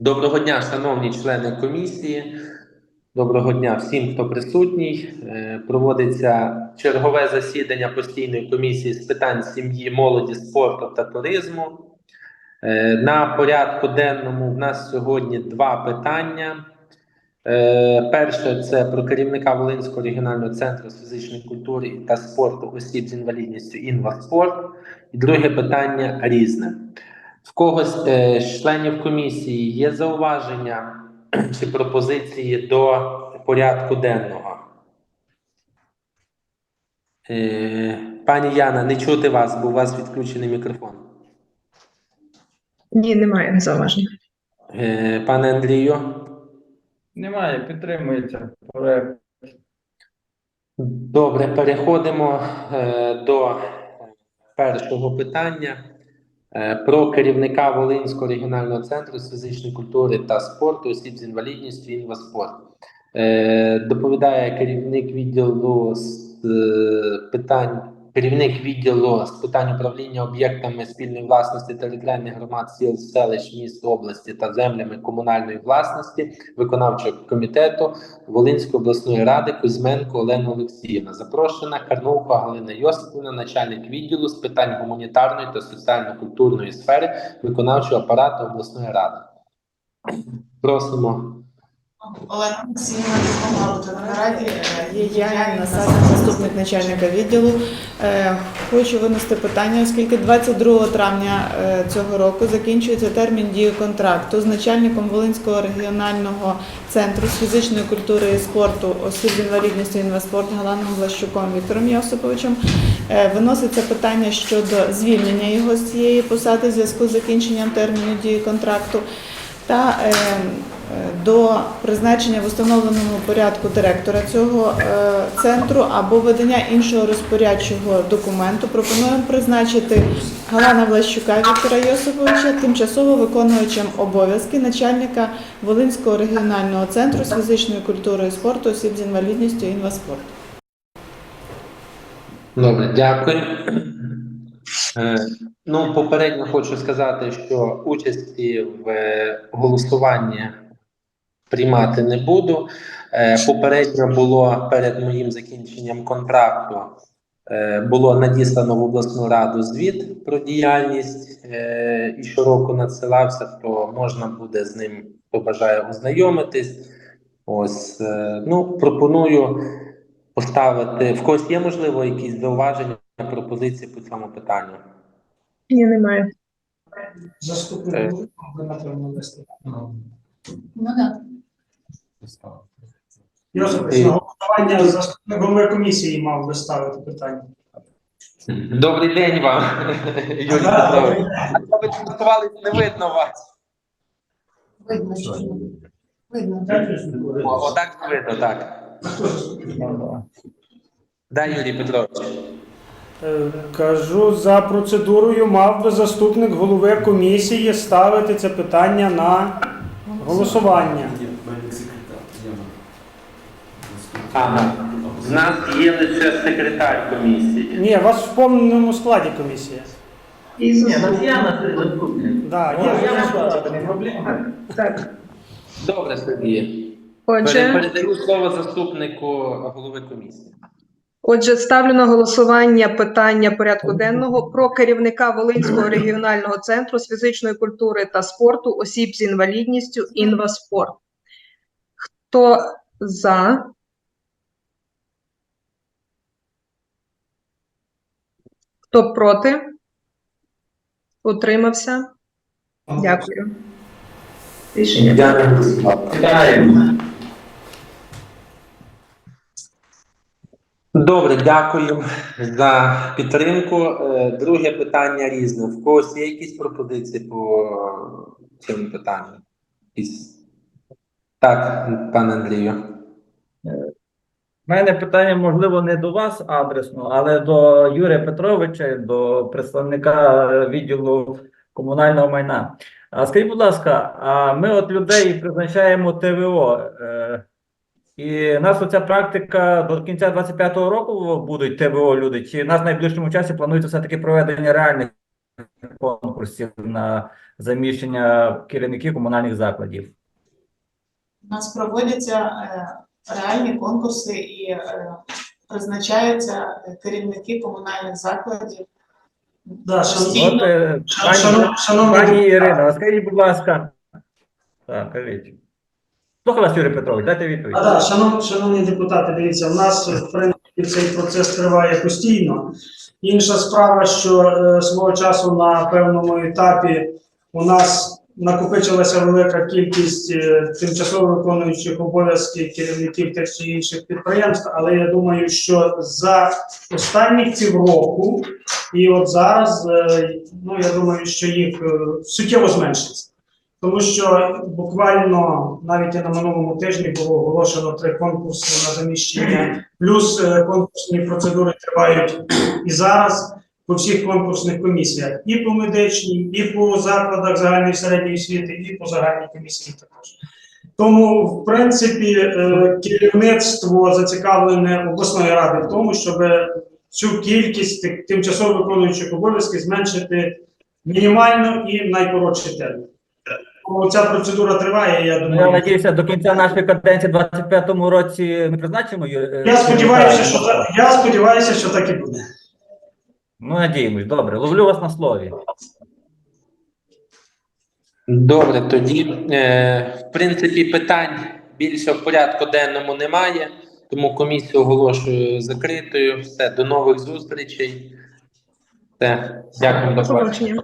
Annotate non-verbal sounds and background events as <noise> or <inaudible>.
Доброго дня, шановні члени комісії. Доброго дня всім, хто присутній. Е, Проводиться чергове засідання постійної комісії з питань сім'ї, молоді, спорту та туризму. Е, На порядку денному в нас сьогодні два питання. Е, Перше це про керівника Волинського регіонального центру з фізичної культури та спорту осіб з інвалідністю «Інваспорт». І друге питання різне. В когось е, з членів комісії є зауваження <clears throat> чи пропозиції до порядку денного? Е, пані Яна, не чути вас, бо у вас відключений мікрофон. Ні, немає зауважень. Е, пане Андрію, Немає, підтримується проект. добре, переходимо е, до першого питання. Е, Про керівника Волинського регіонального центру з фізичної культури та спорту осіб з інвалідністю «Інваспорт». Е, Доповідає керівник відділу з е, питань, керівник відділу з питань управління об'єктами спільної власності територіальних громад сіл, селищ, міст, області та землями комунальної власності виконавчого комітету Волинської обласної ради Кузьменко Олена Олексіївна. Запрошена Карнувко Галина Йосипівна, начальник відділу з питань гуманітарної та соціально-культурної сфери виконавчого апарату обласної ради. Просимо. Олена Олексіївна допомагала. Є я Насадник, заступник начальника відділу. Е, Хочу винести питання, оскільки 22 травня е, цього року закінчується термін дії контракту з начальником Волинського регіонального центру з фізичної культури і спорту осіб з інвалідністю інваспорт Галаном Блащуком Віктором Йосиповичем. Е, Виноситься питання щодо звільнення його з цієї посади в зв'язку з закінченням терміну дії контракту та е, е, до призначення в установленому порядку директора цього е, центру або видання іншого розпорядчого документу пропонуємо призначити Галана Влащука Віктора Йосиповича тимчасово виконуючим обов'язки начальника Волинського регіонального центру з фізичної культури і спорту осіб з інвалідністю «Інваспорт». Добре, дякую. Е, Ну, попередньо хочу сказати, що участі в е, голосуванні приймати не буду. Е, Попередньо було перед моїм закінченням контракту е, було надіслано в обласну раду звіт про діяльність е, і щороку надсилався, то можна буде з ним, хто бажає ознайомитись. Ось, е, ну, пропоную поставити. В когось є можливо якісь зауваження, пропозиції по цьому питанню? Ні, немає. Заступник голови напевно вести. Ну так. Йосипович, на голосування заступник голови комісії мав виставити питання. Добрий день вам, <laughs> Юрій Петрович. Ви підготувались, не видно вас. Видно, що видно. О, Отак видно, так. Да, Юрій Петрович. Е, Кажу, за процедурою мав би заступник голови комісії ставити це питання на голосування. Ага. В нас є лише секретар комісії. Ні, у вас в повному складі комісія. Да, є заступник. Так. Добре, Сергій. Отже, Передаю слово заступнику голови комісії. отже, ставлю на голосування питання порядку денного про керівника Волинського регіонального центру з фізичної культури та спорту осіб з інвалідністю «Інваспорт». Хто за? Хто проти? Утримався? Дякую. Рішення. Добре, дякую за підтримку. Е, Друге питання різне. В когось є якісь пропозиції по цьому питанню? Так, пане Андрію. У мене питання, можливо, не до вас адресно, але до Юрія Петровича, до представника відділу комунального майна. А скажіть, будь ласка, а ми от людей призначаємо ТВО. е, І у нас оця практика до кінця 25-го року будуть ТВО люди, чи в нас в найближчому часі планується все-таки проведення реальних конкурсів на заміщення керівників комунальних закладів? У нас проводяться е, реальні конкурси і е, призначаються керівники комунальних закладів. Да, шан- От, е, Шан- пані, шановні пані. Ірина, а скажіть, будь ласка. Так, кажіть. Слухаю вас, Юрій Петрович, дайте відповідь. А, да, шанов, шановні депутати, дивіться, у нас в принципі цей процес триває постійно. Інша справа, що е, свого часу на певному етапі у нас накопичилася велика кількість е, тимчасово виконуючих обов'язки керівників тих чи інших підприємств, але я думаю, що за останні півроку і от зараз, е, ну я думаю, що їх е, суттєво зменшиться. Тому що буквально навіть і на минулому тижні було оголошено три конкурси на заміщення, плюс конкурсні процедури тривають і зараз по всіх конкурсних комісіях, і по медичній, і по закладах загальної середньої освіти, і по загальній комісії також. Тому, в принципі, е, керівництво зацікавлене обласної ради в тому, щоб цю кількість тимчасово виконуючих обов'язків зменшити мінімально і найкоротший термін. Ця процедура триває, я Ну, я надіюся, до кінця нашої каденції, 25-му році, ми призначимо Я е, сподіваюся, що я сподіваюся, що так і буде. Ну, надіємось, добре. Ловлю вас на слові. Добре, тоді, е, в принципі, питань більше в порядку денному немає, тому комісію оголошую закритою. Все, до нових зустрічей. Все, дякую, до побачення.